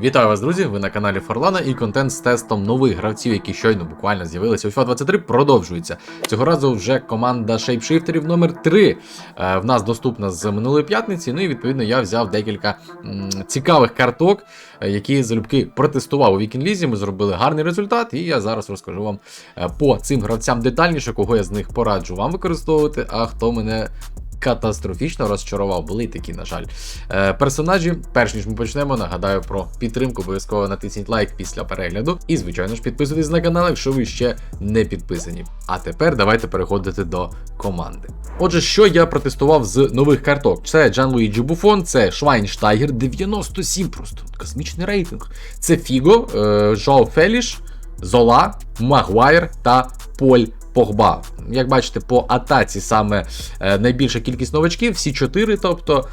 Вітаю вас, друзі! Ви на каналі Форлана і контент з тестом нових гравців, які щойно буквально з'явилися у FIFA 23, продовжується. Цього разу вже команда шейпшифтерів номер 3 е, в нас доступна з минулої п'ятниці. Ну і відповідно я взяв декілька м, цікавих карток, е, які залюбки протестував у вікінлізі. Ми зробили гарний результат, і я зараз розкажу вам е, по цим гравцям детальніше, кого я з них пораджу вам використовувати, а хто мене. Катастрофічно розчарував, були такі, на жаль. Е, персонажі, перш ніж ми почнемо, нагадаю про підтримку. Обов'язково натисніть лайк після перегляду. І, звичайно ж, підписуйтесь на канал, якщо ви ще не підписані. А тепер давайте переходити до команди. Отже, що я протестував з нових карток? Це Джан Луїджі Буфон, це Швайнштайгер 97, просто космічний рейтинг. Це Фіго, е, Жоу Феліш, Зола, Магуайр та Поль Погба. Як бачите, по атаці саме е, найбільша кількість новачків, всі чотири. Тобто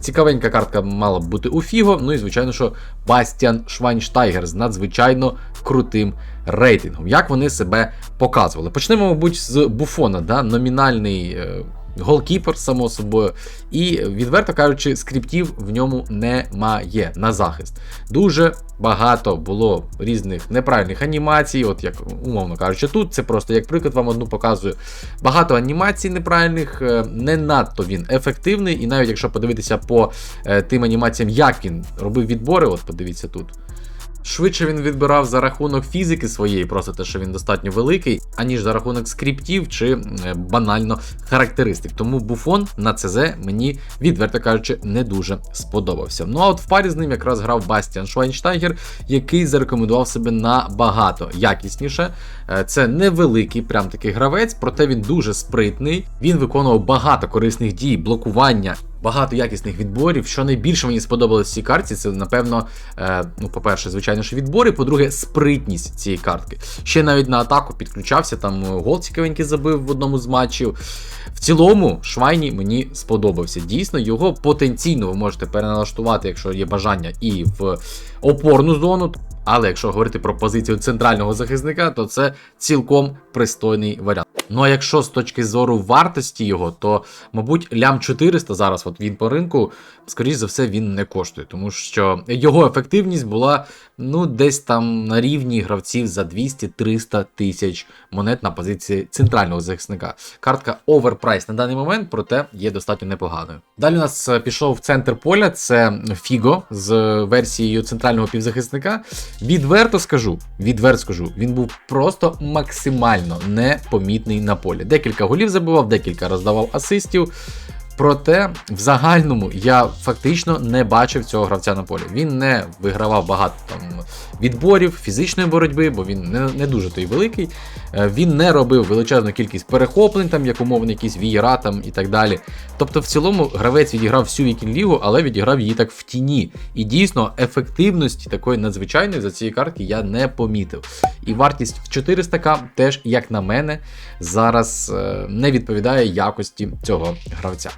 цікавенька картка мала б бути у Фіго. Ну і звичайно, що Бастіан Швайнштайгер з надзвичайно крутим рейтингом. Як вони себе показували? Почнемо, мабуть, з Буфона, да? номінальний. Голкіпер, само собою, і відверто кажучи, скриптів в ньому немає на захист. Дуже багато було різних неправильних анімацій. От як умовно кажучи, тут це просто як приклад вам одну показую. Багато анімацій неправильних, е, не надто він ефективний. І навіть якщо подивитися по е, тим анімаціям, як він робив відбори, от подивіться тут. Швидше він відбирав за рахунок фізики своєї, просто те, що він достатньо великий, аніж за рахунок скриптів чи е, банально характеристик. Тому буфон на ЦЗ мені, відверто кажучи, не дуже сподобався. Ну а от в парі з ним якраз грав Бастіан Швайнштайгер, який зарекомендував себе набагато якісніше. Е, Це невеликий, прям такий гравець, проте він дуже спритний. Він виконував багато корисних дій, блокування. Багато якісних відборів. Що найбільше мені сподобалось в цій карті, це напевно, е, ну, по-перше, звичайно, що відбори, по-друге, спритність цієї картки. Ще навіть на атаку підключався, там е, гол цікавенький забив в одному з матчів. В цілому, Швайні мені сподобався. Дійсно, його потенційно ви можете переналаштувати, якщо є бажання, і в опорну зону. Але якщо говорити про позицію центрального захисника, то це цілком пристойний варіант. Ну а якщо з точки зору вартості його, то, мабуть, лям 400 зараз, от він по ринку, скоріш за все, він не коштує, тому що його ефективність була ну десь там на рівні гравців за 200-300 тисяч монет на позиції центрального захисника. Картка оверпрайс на даний момент, проте є достатньо непоганою. Далі у нас е, пішов в центр поля. Це Фіго з версією центрального півзахисника. Відверто скажу, відверто скажу, він був просто максимально непомітний на полі. Декілька голів забивав, декілька роздавав асистів. Проте в загальному я фактично не бачив цього гравця на полі. Він не вигравав багато там відборів, фізичної боротьби, бо він не, не дуже той великий. Е, Він не робив величезну кількість перехоплень, там як умовно якісь вієра там і так далі. Тобто, в цілому гравець відіграв всю вікінг-лігу, але відіграв її так в тіні. І дійсно ефективності такої надзвичайної за цієї картки я не помітив. І вартість в 400к теж, як на мене, зараз е, не відповідає якості цього гравця.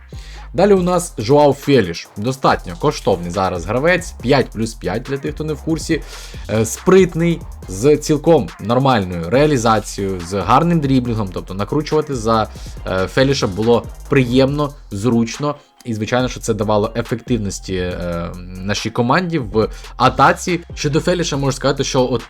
Далі у нас Жуау Феліш. Достатньо коштовний зараз гравець, 5 плюс 5 для тих, хто не в курсі. Е, Спритний, з цілком нормальною реалізацією, з гарним дріблінгом, тобто накручувати за е, Феліша було приємно, зручно. І, звичайно, що це давало ефективності е, нашій команді в атаці. Щодо Феліша, можу сказати, що от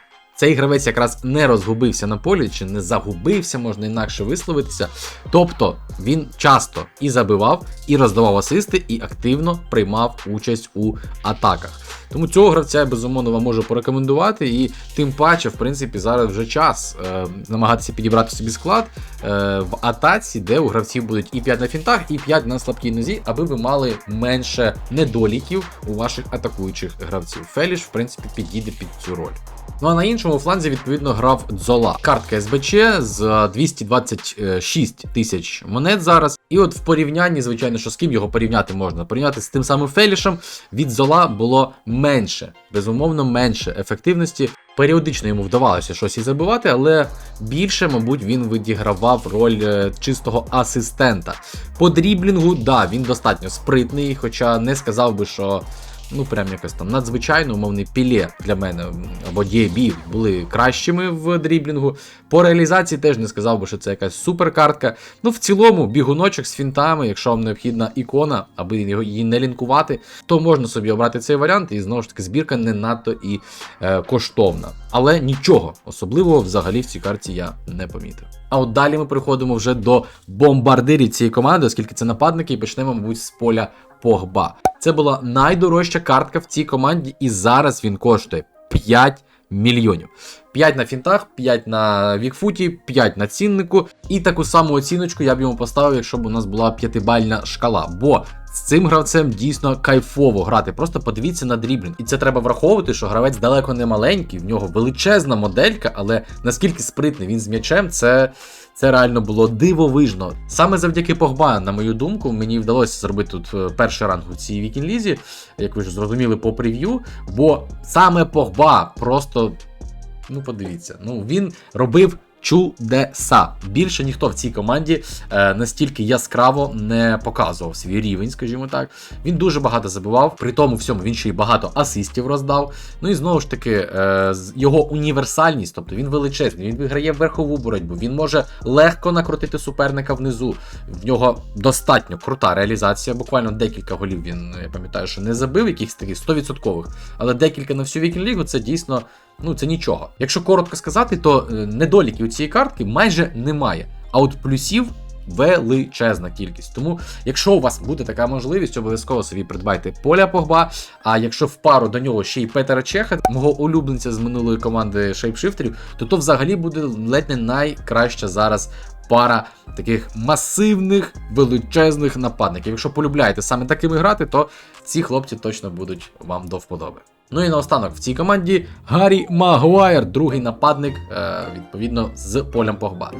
цей гравець якраз не розгубився на полі, чи не загубився, можна інакше висловитися. Тобто він часто і забивав, і роздавав асисти, і активно приймав участь у атаках. Тому цього гравця я безумовно вам можу порекомендувати, і тим паче, в принципі, зараз вже час е, намагатися підібрати собі склад е, в атаці, де у гравців будуть і 5 на фінтах, і 5 на слабкій нозі, аби ви мали менше недоліків у ваших атакуючих гравців. Феліш, в принципі, підійде під цю роль. Ну а на іншому фланзі, відповідно, грав Дзола. Картка СБЧ з 226 тисяч монет зараз. І от в порівнянні, звичайно, що з ким його порівняти можна? Порівняти з тим самим Фелішем від Зола було менше, безумовно, менше ефективності. Періодично йому вдавалося щось і забивати, але більше, мабуть, він відігравав роль е, чистого асистента. По дріблінгу, да, він достатньо спритний, хоча не сказав би, що ну прям якось там надзвичайно, умовний пілє для мене або Дієбі були кращими в дріблінгу. По реалізації теж не сказав би, що це якась суперкартка. Ну, в цілому, бігуночок з фінтами, якщо вам необхідна ікона, аби її не лінкувати, то можна собі обрати цей варіант, і знову ж таки збірка не надто і е, коштовна. Але нічого особливого взагалі в цій карті я не помітив. А от далі ми переходимо вже до бомбардирів цієї команди, оскільки це нападники, і почнемо, мабуть, з поля Погба. Це була найдорожча картка в цій команді, і зараз він коштує 5 мільйонів. 5 на фінтах, 5 на вікфуті, 5 на ціннику. І таку саму оціночку я б йому поставив, якщо б у нас була п'ятибальна шкала. Бо з цим гравцем дійсно кайфово грати. Просто подивіться на дріблінг. І це треба враховувати, що гравець далеко не маленький, в нього величезна моделька, але наскільки спритний він з м'ячем, це. Це реально було дивовижно. Саме завдяки Погба, на мою думку, мені вдалося зробити тут е, перший ранг у цій вікінг-лізі, як ви ж зрозуміли по прев'ю. Бо саме Погба просто, ну подивіться, ну він робив чудеса. Більше ніхто в цій команді е, настільки яскраво не показував свій рівень, скажімо так. Він дуже багато забивав, при тому всьому він ще й багато асистів роздав. Ну і знову ж таки, е, його універсальність, тобто він величезний, він виграє верхову боротьбу, він може легко накрутити суперника внизу. В нього достатньо крута реалізація. Буквально декілька голів він, я пам'ятаю, що не забив, якихось таких 100%, але декілька на всю вікінг лігу це дійсно. Ну, це нічого. Якщо коротко сказати, то е, недоліків у цієї картки майже немає. А от плюсів величезна кількість. Тому, якщо у вас буде така можливість, обов'язково собі придбайте поля Погба. А якщо в пару до нього ще й Петера Чеха, мого улюбленця з минулої команди шейпшифтерів, то то взагалі буде ледь не найкраща зараз. Пара таких масивних величезних нападників. Якщо полюбляєте саме такими грати, то ці хлопці точно будуть вам до вподоби. Ну і наостанок в цій команді Гаррі Магуайр, другий нападник, е, відповідно, з полем Погба.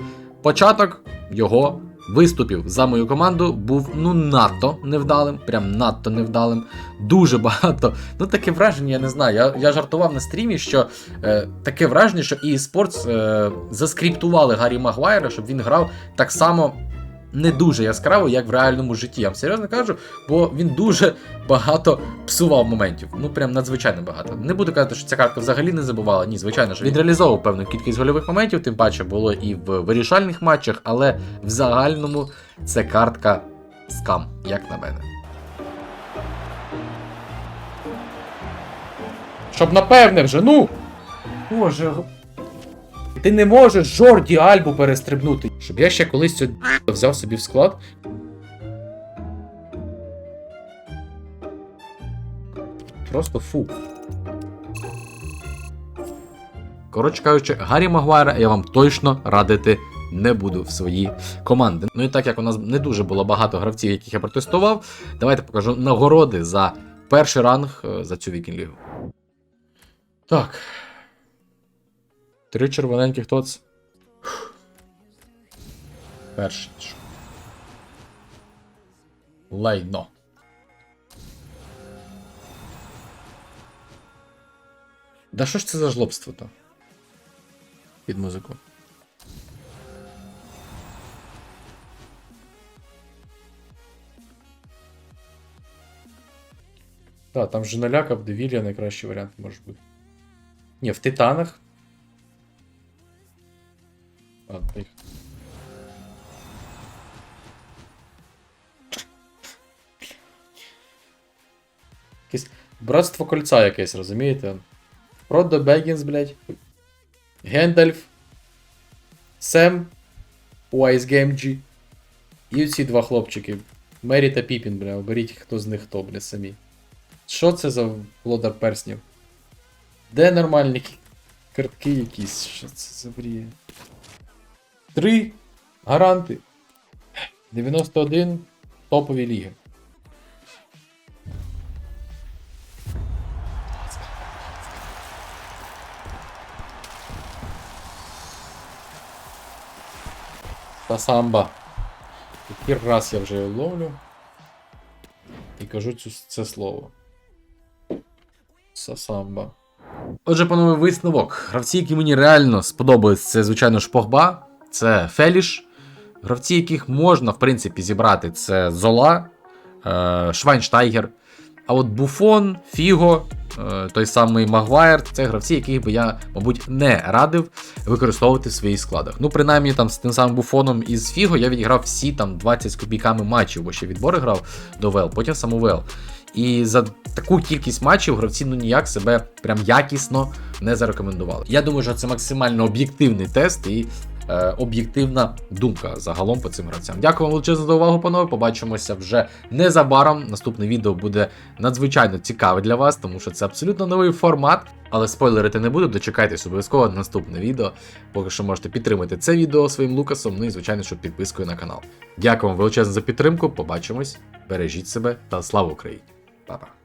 Початок його виступів за мою команду був ну надто невдалим, прям надто невдалим. Дуже багато. Ну таке враження, я не знаю. Я, я жартував на стрімі, що е, таке враження, що і Sports е, заскриптували Гаррі Магуайра, щоб він грав так само. Не дуже яскраво, як в реальному житті. Я вам серйозно кажу, бо він дуже багато псував моментів. Ну прям надзвичайно багато. Не буду казати, що ця картка взагалі не забувала. Ні, звичайно ж, він реалізовував певну кількість гольових моментів, тим паче було і в вирішальних матчах, але в загальному це картка скам, як на мене. Щоб напевне вже, ну! Боже. Ти не можеш Жорді Альбу перестрибнути. Щоб я ще колись цю взяв собі в склад. Просто фу. Коротше кажучи, Гаррі Магуайра я вам точно радити не буду в свої команди. Ну і так як у нас не дуже було багато гравців, яких я протестував, давайте покажу нагороди за перший ранг е, за цю вікінг-лігу. Так. Три червоненьких тоц. Перший. Лайно. Да що ж це за жлобство то? Під музику. Так, там же наляка в Девілія найкращий варіант може бути. Ні, в Титанах. Якесь братство кольця якесь, розумієте? Фродо Бегінс, блядь. Гендальф. Сем. Game G. І ці два хлопчики. Мері та Піпін, бля, оберіть, хто з них хто, бля, самі. Що це за володар перснів? Де нормальні картки якісь? Що це за брія? Три гаранти. 91 топові ліги. Та самба. Який раз я вже його ловлю. І кажу цю, це слово. Сасамба. Отже, панове, висновок. Гравці, які мені реально сподобались, це, звичайно ж, Погба, це Феліш. Гравці, яких можна, в принципі, зібрати, це Зола, е, Швайнштайгер. А от Буфон, Фіго, е, той самий Магуайр, це гравці, яких би я, мабуть, не радив використовувати в своїх складах. Ну, принаймні, там з тим самим Буфоном і з Фіго я відіграв всі там 20 з копійками матчів, бо ще відбори грав до ВЛ, потім сам у ВЛ. І за таку кількість матчів гравці ну ніяк себе прям якісно не зарекомендували. Я думаю, що це максимально об'єктивний тест і об'єктивна думка загалом по цим гравцям. Дякую вам величезно за увагу, панове. Побачимося вже незабаром. Наступне відео буде надзвичайно цікаве для вас, тому що це абсолютно новий формат. Але спойлерити не буду, дочекайтесь обов'язково на наступне відео. Поки що можете підтримати це відео своїм лукасом, ну і звичайно, що підпискою на канал. Дякую вам величезно за підтримку. Побачимось, бережіть себе та слава Україні! Па-па!